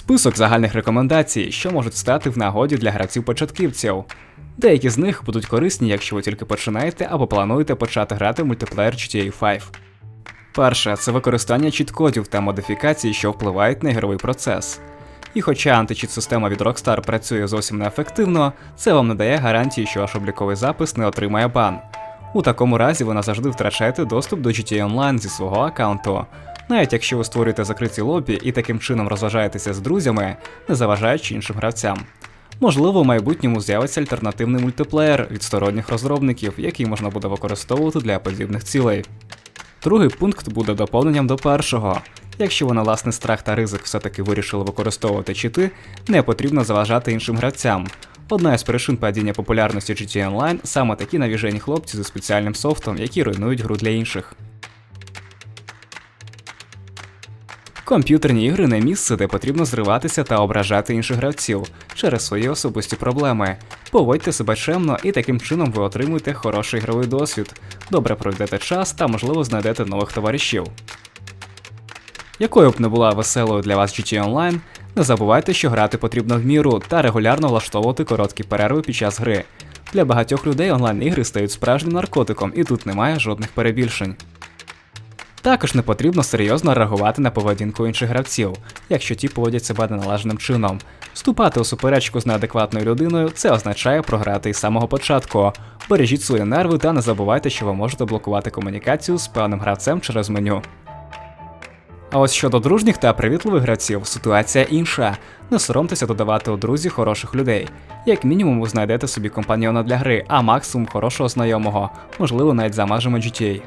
Список загальних рекомендацій, що можуть стати в нагоді для гравців-початківців. Деякі з них будуть корисні, якщо ви тільки починаєте або плануєте почати грати в мультиплеєр GTA 5. Перше це використання чіт-кодів та модифікацій, що впливають на ігровий процес. І хоча античіт-система від Rockstar працює зовсім неефективно, це вам не дає гарантії, що ваш обліковий запис не отримає бан. У такому разі ви назавжди втрачаєте доступ до GTA Online зі свого аккаунту. Навіть якщо ви створюєте закриті лобі і таким чином розважаєтеся з друзями, не заважаючи іншим гравцям. Можливо, в майбутньому з'явиться альтернативний мультиплеєр від сторонніх розробників, який можна буде використовувати для подібних цілей. Другий пункт буде доповненням до першого. Якщо ви на власний страх та ризик все-таки вирішили використовувати чити, не потрібно заважати іншим гравцям. Одна із причин падіння популярності GTA Online саме такі навіжені хлопці зі спеціальним софтом, які руйнують гру для інших. Комп'ютерні ігри не місце, де потрібно зриватися та ображати інших гравців через свої особисті проблеми. Поводьте себе чемно, і таким чином ви отримуєте хороший ігровий досвід, добре пройдете час та, можливо, знайдете нових товаришів. Якою б не була веселою для вас GTA Online, не забувайте, що грати потрібно в міру та регулярно влаштовувати короткі перерви під час гри. Для багатьох людей онлайн-ігри стають справжнім наркотиком, і тут немає жодних перебільшень. Також не потрібно серйозно реагувати на поведінку інших гравців, якщо ті поводять себе неналежним чином. Вступати у суперечку з неадекватною людиною це означає програти із самого початку. Бережіть свої нерви та не забувайте, що ви можете блокувати комунікацію з певним гравцем через меню. А ось щодо дружніх та привітливих гравців, ситуація інша. Не соромтеся додавати у друзі хороших людей. Як мінімум, ви знайдете собі компаньйона для гри, а максимум хорошого знайомого, можливо, навіть за межами GTA.